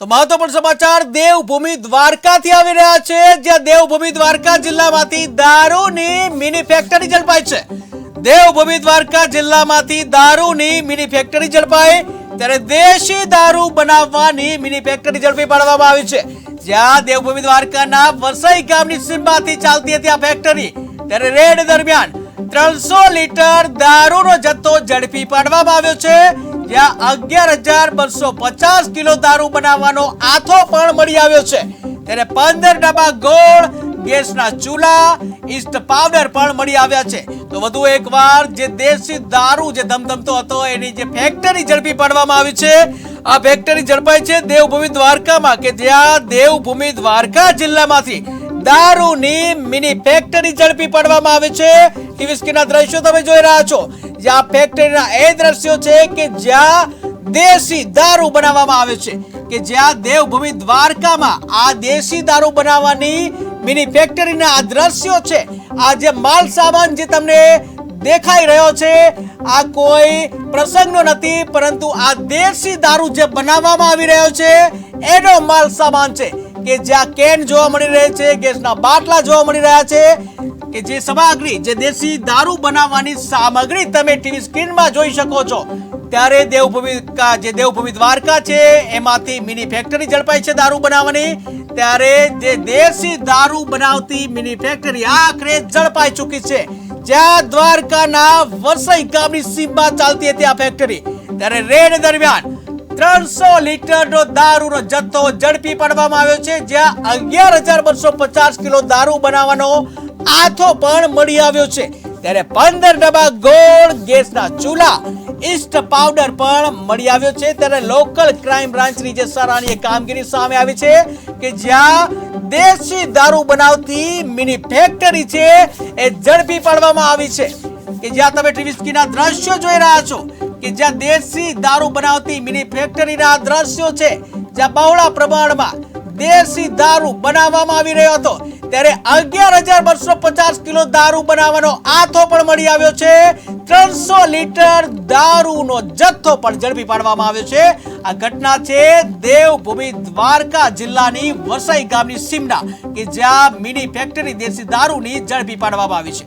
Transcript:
તો મહત્વપૂર્ણ સમાચાર, દેવભૂમિ દ્વારકાથી આવી રહ્યા છે, જ્યાં દેવભૂમિ દ્વારકા જિલ્લામાંથી દારૂની મિની ફેક્ટરી ઝડપાઈ છે. દેવભૂમિ દ્વારકા જિલ્લામાંથી દારૂની મિની ફેક્ટરી ઝડપાઈ, ત્યારે દેશી દારૂ બનાવવાની મિની ફેક્ટરી ઝડપી પાડવામાં આવી છે. જ્યાં દેવભૂમિ દ્વારકાના વસઈ ગામની સીમમાંથી ચાલતી હતી આ ફેક્ટરી. ત્યારે રેડ દરમિયાન ત્રણસો લીટર દારૂનો જથ્થો ઝડપી પાડવામાં આવ્યો છે. જ્યાં અગિયાર હજાર બસો પચાસ કિલો દારૂ બનાવવાનો આથો પણ મળી આવ્યો છે. ત્યારે પંદર ડબ્બા ગોળ, ગેસના ચૂલા, ઈસ્ટ પાવડર પણ મળી આવ્યા છે. તો વધુ એકવાર જે દેશી દારૂ જે ધમધમતો હતો, એની જે ફેક્ટરી ઝડપી પાડવામાં આવી છે. આ ફેક્ટરી ઝડપાઈ છે દેવભૂમિ દ્વારકામાં, કે જ્યાં દેવભૂમિ દ્વારકા જિલ્લામાંથી દારૂની મિની ફેક્ટરી ઝડપી પાડવામાં આવે છે. ટીવી સ્ક્રીનના દ્રશ્યો તમે જોઈ રહ્યા છો. જ્યાં ફેક્ટરીના એ દ્રશ્યો છે કે જ્યાં દેશી દારૂ બનાવવામાં આવે છે. કે જ્યાં દેવભૂમિ દ્વારકામાં આ દેશી દારૂ બનાવવાની મિની ફેક્ટરીના આ દ્રશ્યો છે. આ જે માલ સામાન જે તમને દેખાઈ રહ્યો છે, આ કોઈ પ્રસંગનો નથી, પરંતુ આ દેશી દારૂ જે બનાવવામાં આવી રહ્યો છે, એનો માલ સામાન છે. કે જ્યાં કેન જોવા મળી રહે છે, ગેસના બાટલા જોવા મળી રહ્યા છે, કે જે સામગ્રી જે દેશી દારૂ બનાવવાની સામગ્રી તમે ટીવી સ્ક્રીનમાં જોઈ શકો છો. ત્યારે દેવભૂમિ જે દેવભૂમિ દ્વારકા છે, એમાંથી મિની ફેક્ટરી ઝડપાઈ છે દારૂ બનાવવાની. ત્યારે જે દેશી દારૂ બનાવતી મિની ફેક્ટરી આખરે ઝડપાઈ ચૂકી છે. જ્યાં દ્વારકાના વરસાઈ ગામની સીમમાં ચાલતી હતી આ ફેક્ટરી. ત્યારે રેડ દરમિયાન ત્રણસો લીટરનો દારૂનો જથ્થો ઝડપી પાડવામાં આવ્યો છે, જ્યાં અગિયાર હજાર બસો પચાસ કિલો દારૂ બનાવવાનો આથો પણ મળી આવ્યો છે. ત્યારે પંદર ડબ્બા ગોળ ગેસના ચૂલા ઇસ્ટ પાવડર પણ મળી આવ્યો છે. ત્યારે લોકલ ક્રાઇમ બ્રાન્ચની જે સરાહનીય કામગીરી સામે આવી છે કે જ્યાં દેશી દારૂ બનાવતી મિની ફેક્ટરી છે, એ ઝડપી પાડવામાં આવી છે. કે જ્યાં તમે ટીવી સ્ક્રીનના દ્રશ્યો જોઈ રહ્યા છો કે જ્યાં દેશી દારૂ બનાવતી મિની ફેક્ટરીના દ્રશ્યો છે, જ્યાં બહોળા પ્રમાણમાં દેશી દારૂ બનાવવામાં આવી રહ્યો હતો. ત્યારે અગિયાર હજાર બસો પચાસ કિલો દારૂ બનાવવાનો આથો પણ મળી આવ્યો છે. ત્રણસો લીટર દારૂનો જથ્થો પણ ઝડપી પાડવામાં આવ્યો છે. આ ઘટના છે દેવભૂમિ દ્વારકા જિલ્લાની વસઈ ગામની સીમના, કે જ્યાં મિની ફેક્ટરી દેશી દારૂની ઝડપી પાડવામાં આવી છે.